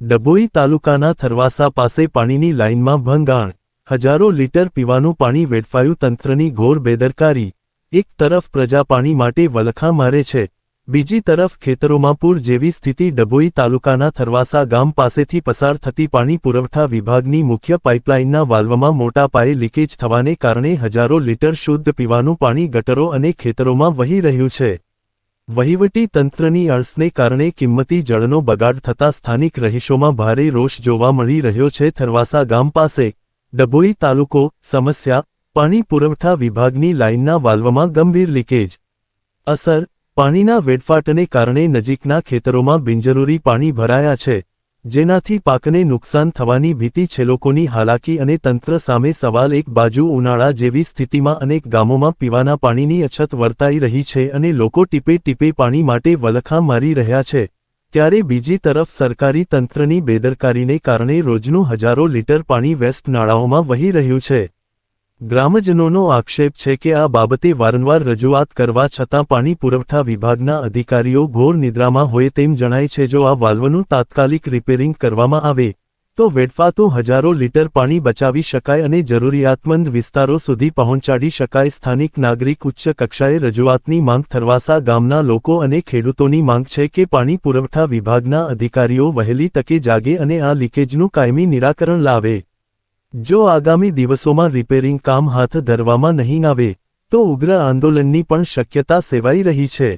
ડભોઈ તાલુકાના થરવાસા પાસે પાણીની લાઇનમાં ભંગાણ. હજારો લીટર પીવાનું પાણી વેડફાયું તંત્રની ઘોર બેદરકારી. એક તરફ પ્રજા પાણી માટે વલખા મારે છે. બીજી તરફ ખેતરોમાં પૂર જેવી સ્થિતિ ડભોઈ તાલુકાના થરવાસા ગામ પાસેથી પસાર થતી પાણી પુરવઠા વિભાગની મુખ્ય પાઇપલાઇનના વાલ્વમાં મોટા પાયે લીકેજ થવાને કારણે હજારો લીટર શુદ્ધ પીવાનું પાણી ગટરો અને ખેતરોમાં વહી રહ્યું છે. વહીવટી તંત્રની અળસને કારણે કિંમતી જળનો બગાડ થતા સ્થાનિક રહીશોમાં ભારે રોષ જોવા મળી રહ્યો છે. થરવાસા ગામ પાસે ડભોઈ તાલુકો સમસ્યા પાણી પુરવઠા વિભાગની લાઇનના વાલ્વમાં ગંભીર લીકેજ. અસર પાણીના વેડફાટને કારણે નજીકના ખેતરોમાં બિનજરૂરી પાણી ભરાયા છે. જેનાથી પાકને નુકસાન થવાની ભીતિ છે લોકોની હાલાકી અને તંત્ર સામે સવાલ એક બાજુ ઉનાળા જેવી સ્થિતિમાં અનેક ગામોમાં પીવાના પાણીની અછત વર્તાઈ રહી છે અને લોકો ટીપે ટીપે પાણી માટે વલખા મારી રહ્યા છે. ત્યારે બીજી તરફ સરકારી તંત્રની બેદરકારીને કારણે રોજનું હજારો લીટર પાણી વેસ્ટ નાળાઓમાં વહી રહ્યું છે. ગ્રામજનોનો આક્ષેપ છે કે આ બાબતે વારંવાર રજૂઆત કરવા છતાં પાણી પુરવઠા વિભાગના અધિકારીઓ ઘોર નિદ્રામાં હોય તેમ જણાય છે. જો આ વાલ્વનું તાત્કાલિક રિપેરિંગ કરવામાં આવે, તો વેડફાતું હજારો લીટર પાણી બચાવી શકાય અને જરૂરિયાતમંદ વિસ્તારો સુધી પહોંચાડી શકાય. સ્થાનિક નાગરિક ઉચ્ચ કક્ષાએ રજૂઆતની માંગ થરવાસા ગામના લોકો અને ખેડૂતોની માંગ છે કે પાણી પુરવઠા વિભાગના અધિકારીઓ વહેલી તકે જાગે અને આ લીકેજનું કાયમી નિરાકરણ લાવે. જો આગામી દિવસોમાં રિપેરિંગ કામ હાથ ધરવામાં નહીં આવે, તો ઉગ્ર આંદોલનની પણ શક્યતા સેવાઈ રહી છે.